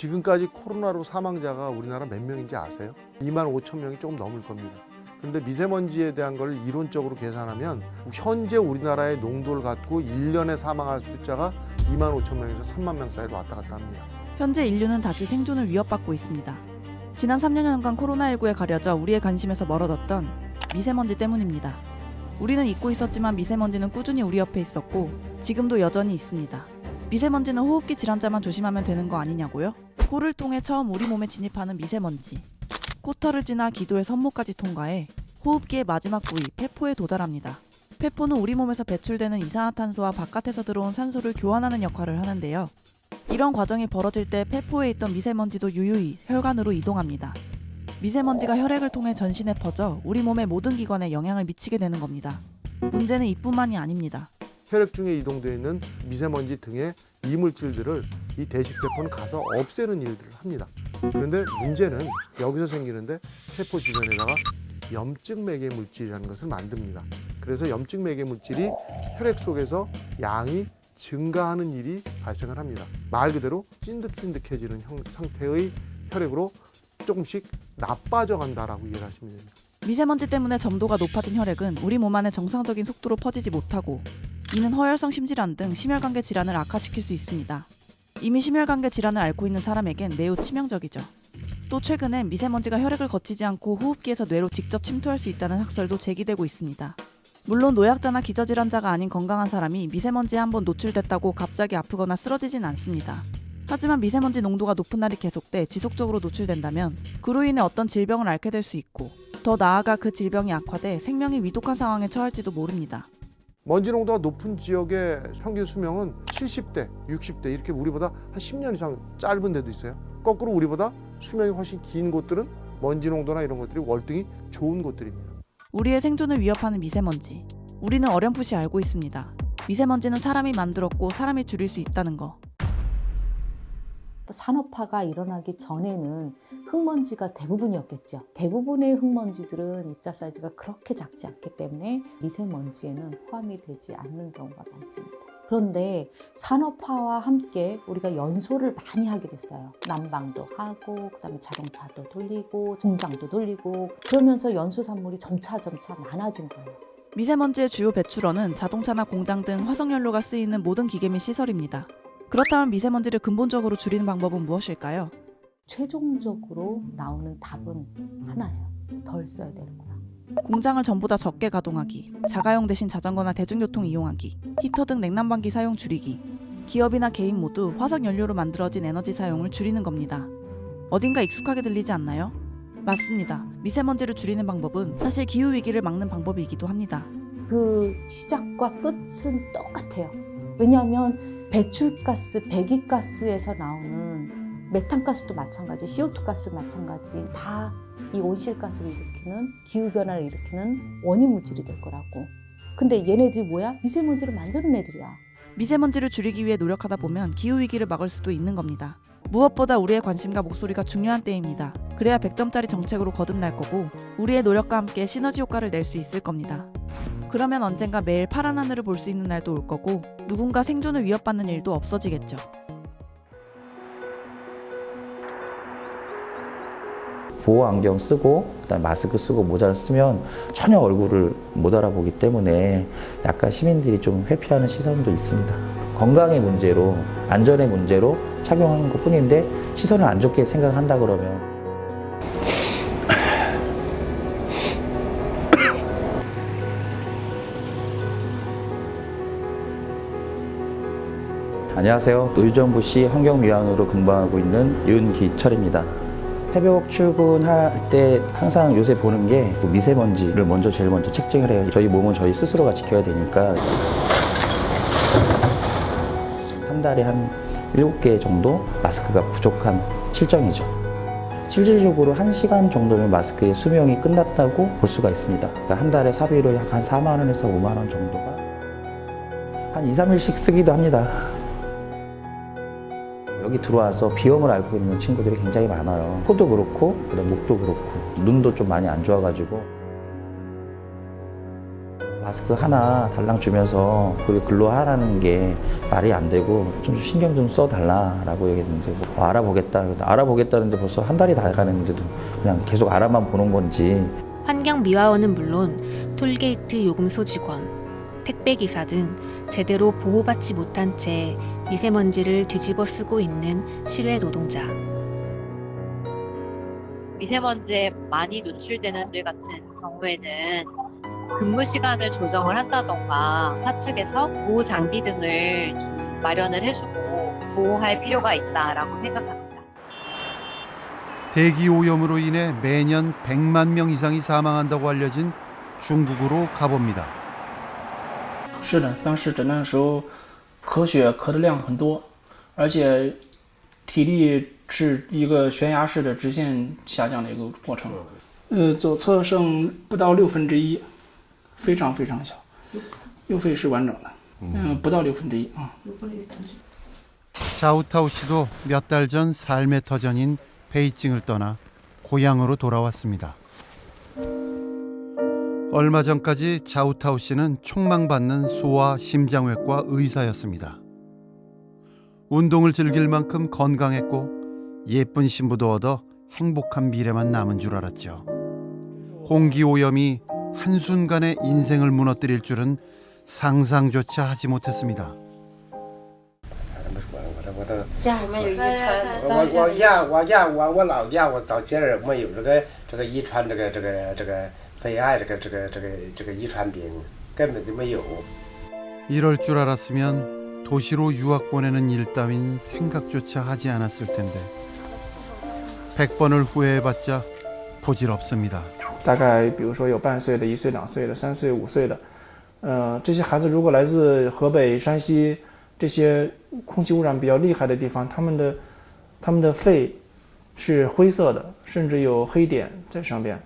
지금까지 코로나로 사망자가 우리나라 몇 명인지 아세요? 2만 5천 명이 조금 넘을 겁니다. 그런데 미세먼지에 대한 걸 이론적으로 계산하면 현재 우리나라의 농도를 갖고 1년에 사망할 숫자가 2만 5천 명에서 3만 명 사이로 왔다 갔다 합니다. 현재 인류는 다시 생존을 위협받고 있습니다. 지난 3년간 코로나19에 가려져 우리의 관심에서 멀어졌던 미세먼지 때문입니다. 우리는 잊고 있었지만 미세먼지는 꾸준히 우리 옆에 있었고 지금도 여전히 있습니다. 미세먼지는 호흡기 질환자만 조심하면 되는 거 아니냐고요? 코를 통해 처음 우리 몸에 진입하는 미세먼지. 코털을 지나 기도의 선모까지 통과해 호흡기의 마지막 부위 폐포에 도달합니다. 폐포는 우리 몸에서 배출되는 이산화탄소와 바깥에서 들어온 산소를 교환하는 역할을 하는데요. 이런 과정이 벌어질 때 폐포에 있던 미세먼지도 유유히 혈관으로 이동합니다. 미세먼지가 혈액을 통해 전신에 퍼져 우리 몸의 모든 기관에 영향을 미치게 되는 겁니다. 문제는 이뿐만이 아닙니다. 혈액 중에 이동되어 있는 미세먼지 등의 이물질들을 이 대식세포는 가서 없애는 일들을 합니다. 그런데 문제는 여기서 생기는데 세포 주변에다가 염증 매개 물질이라는 것을 만듭니다. 그래서 염증 매개 물질이 혈액 속에서 양이 증가하는 일이 발생을 합니다. 말 그대로 찐득찐득해지는 형- 상태의 혈액으로 조금씩 나빠져 간다라고 이해를 하시면 됩니다. 미세먼지 때문에 점도가 높아진 혈액은 우리 몸 안에 정상적인 속도로 퍼지지 못하고 이는 허혈성 심질환 등 심혈관계 질환을 악화시킬 수 있습니다. 이미 심혈관계 질환을 앓고 있는 사람에겐 매우 치명적이죠. 또 최근엔 미세먼지가 혈액을 거치지 않고 호흡기에서 뇌로 직접 침투할 수 있다는 학설도 제기되고 있습니다. 물론 노약자나 기저질환자가 아닌 건강한 사람이 미세먼지에 한번 노출됐다고 갑자기 아프거나 쓰러지진 않습니다. 하지만 미세먼지 농도가 높은 날이 계속돼 지속적으로 노출된다면 그로 인해 어떤 질병을 앓게 될 수 있고 더 나아가 그 질병이 악화돼 생명이 위독한 상황에 처할지도 모릅니다. 먼지 농도가 높은 지역의 평균 수명은 70대, 60대 이렇게 우리보다 한 10년 이상 짧은 데도 있어요. 거꾸로 우리보다 수명이 훨씬 긴 곳들은 먼지 농도나 이런 것들이 월등히 좋은 곳들입니다. 우리의 생존을 위협하는 미세먼지. 우리는 어렴풋이 알고 있습니다. 미세먼지는 사람이 만들었고 사람이 줄일 수 있다는 거. 산업화가 일어나기 전에는 흙먼지가 대부분이었겠죠. 대부분의 흙먼지들은 입자 사이즈가 그렇게 작지 않기 때문에 미세먼지에는 포함이 되지 않는 경우가 많습니다. 그런데 산업화와 함께 우리가 연소를 많이 하게 됐어요. 난방도 하고, 그다음에 자동차도 돌리고, 공장도 돌리고, 그러면서 연소 산물이 점차 점차 많아진 거예요. 미세먼지의 주요 배출원은 자동차나 공장 등 화석연료가 쓰이는 모든 기계 및 시설입니다. 그렇다면 미세먼지를 근본적으로 줄이는 방법은 무엇일까요? 최종적으로 나오는 답은 하나예요. 덜 써야 되는 거야. 공장을 전보다 적게 가동하기, 자가용 대신 자전거나 대중교통 이용하기, 히터 등 냉난방기 사용 줄이기. 기업이나 개인 모두 화석 연료로 만들어진 에너지 사용을 줄이는 겁니다. 어딘가 익숙하게 들리지 않나요? 맞습니다. 미세먼지를 줄이는 방법은 사실 기후 위기를 막는 방법이기도 합니다. 그 시작과 끝은 똑같아요. 왜냐하면 배출가스, 배기가스에서 나오는 메탄가스도 마찬가지, CO2 가스 마찬가지 다 이 온실가스를 일으키는 기후 변화를 일으키는 원인 물질이 될 거라고. 근데 얘네들이 뭐야? 미세먼지를 만드는 애들이야. 미세먼지를 줄이기 위해 노력하다 보면 기후 위기를 막을 수도 있는 겁니다. 무엇보다 우리의 관심과 목소리가 중요한 때입니다. 그래야 100점짜리 정책으로 거듭날 거고 우리의 노력과 함께 시너지 효과를 낼 수 있을 겁니다. 그러면 언젠가 매일 파란 하늘을 볼 수 있는 날도 올 거고 누군가 생존을 위협받는 일도 없어지겠죠. 보호 안경 쓰고 그다음 마스크 쓰고 모자를 쓰면 전혀 얼굴을 못 알아보기 때문에 약간 시민들이 좀 회피하는 시선도 있습니다. 건강의 문제로 안전의 문제로 착용하는 것뿐인데 시선을 안 좋게 생각한다 그러면 안녕하세요. 의정부시 환경미화원으로 근무하고 있는 윤기철입니다. 새벽 출근할 때 항상 요새 보는 게 미세먼지를 먼저 제일 먼저 책정을 해요. 저희 몸은 저희 스스로가 지켜야 되니까 한 달에 한 7개 정도 마스크가 부족한 실정이죠. 실질적으로 1시간 정도면 마스크의 수명이 끝났다고 볼 수가 있습니다. 그러니까 한 달에 사비로 약 한 4만 원에서 5만 원 정도가 한 2, 3일씩 쓰기도 합니다. 여기 들어와서 비염을 앓고 있는 친구들이 굉장히 많아요. 코도 그렇고, 그다음 목도 그렇고, 눈도 좀 많이 안 좋아가지고 마스크 하나 달랑 주면서 그리고 근로하라는 게 말이 안 되고 좀 신경 좀 써달라라고 얘기했는데 뭐 알아보겠다. 알아보겠다는데 벌써 한 달이 다 가는데도 그냥 계속 알아만 보는 건지 환경 미화원은 물론 톨게이트 요금소 직원, 택배 기사 등 제대로 보호받지 못한 채 미세먼지를 뒤집어 쓰고 있는 실외 노동자. 미세먼지에 많이 노출되는 들 같은 경우에는 근무 시간을 조정을 한다던가 사측에서 보호 장비 등을 좀 마련을 해주고 보호할 필요가 있다라고 생각합니다. 대기 오염으로 인해 매년 100만 명 이상이 사망한다고 알려진 중국으로 가봅니다. 是的，当时诊断的时候， 咳血咳的量很多，而且体力是一个悬崖式的直线下降的一个过程。呃，左侧剩不到六分之一，非常非常小。右肺是完整的，嗯，不到六分之一啊。 자우타오 씨도 몇 달 전 삶의 터전인 베이징을 떠나 고향으로 돌아왔습니다. 얼마 전까지 자우타오 씨는 촉망받는 소아 심장외과 의사였습니다. 운동을 즐길 만큼 건강했고 예쁜 신부도 얻어 행복한 미래만 남은 줄 알았죠. 공기 오염이 한순간에 인생을 무너뜨릴 줄은 상상조차 하지 못했습니다. 我的家里面有遗传，我我验我验我我老验我到今儿没有这个这个遗传这个这个这个肺癌这个这个这个这个遗传病根本就没有。 이럴 줄 알았으면 도시로 유학 보내는 일 따윈 생각조차 하지 않았을 텐데 100번을 후회해봤자 부질없습니다. 大概比如说有半岁的、一岁、两岁的、三岁、五岁的，呃，这些孩子如果来自河北、山西这些空气污染比较厉害的地方，他们的他们的肺是灰色的，甚至有黑点在上边。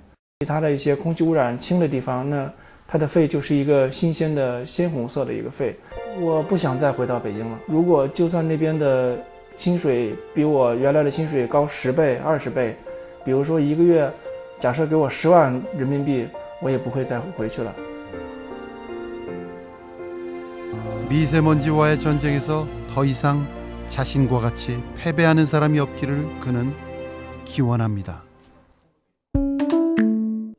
其他的一些空气污染轻的地方，那他的肺就是一个新鲜的鲜红色的一个肺。我不想再回到北京了。如果就算那边的薪水比我原来的薪水高十倍、二十倍，比如说一个月。假设给我十万人民币，我也不会再回去了。 미세먼지와의 전쟁에서 더 이상 자신과 같이 패배하는 사람이 없기를 그는 기원합니다.